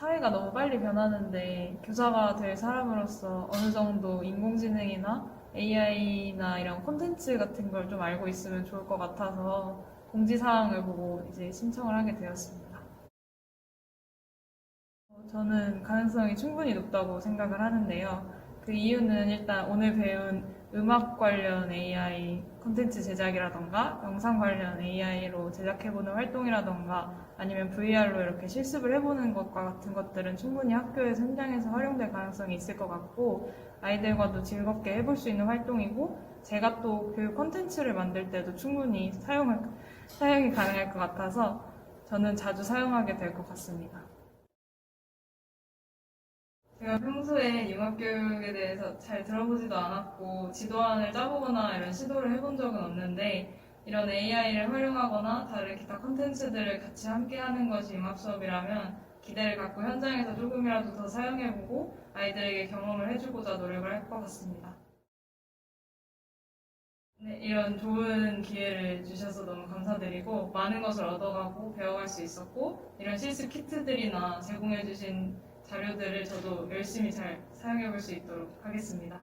사회가 너무 빨리 변하는데 교사가 될 사람으로서 어느 정도 인공지능이나 AI나 이런 콘텐츠 같은 걸 좀 알고 있으면 좋을 것 같아서 공지사항을 보고 이제 신청을 하게 되었습니다. 어, 저는 가능성이 충분히 높다고 생각을 하는데요. 그 이유는 일단 오늘 배운 음악 관련 AI 콘텐츠 제작이라던가 영상 관련 AI로 제작해보는 활동이라던가 아니면 VR로 이렇게 실습을 해보는 것과 같은 것들은 충분히 학교에서 현장에서 활용될 가능성이 있을 것 같고 아이들과도 즐겁게 해볼 수 있는 활동이고 제가 또 교육 콘텐츠를 만들 때도 충분히 사용할, 사용이 가능할 것 같아서 저는 자주 사용하게 될 것 같습니다. 제가 평소에 융합교육에 대해서 잘 들어보지도 않았고 지도안을 짜보거나 이런 시도를 해본 적은 없는데 이런 AI를 활용하거나 다른 기타 콘텐츠들을 같이 함께 하는 것이 융합 수업이라면 기대를 갖고 현장에서 조금이라도 더 사용해보고 아이들에게 경험을 해주고자 노력을 할 것 같습니다. 네, 이런 좋은 기회를 주셔서 너무 감사드리고 많은 것을 얻어가고 배워갈 수 있었고 이런 실습 키트들이나 제공해주신 자료들을 저도 열심히 잘 사용해 볼 수 있도록 하겠습니다.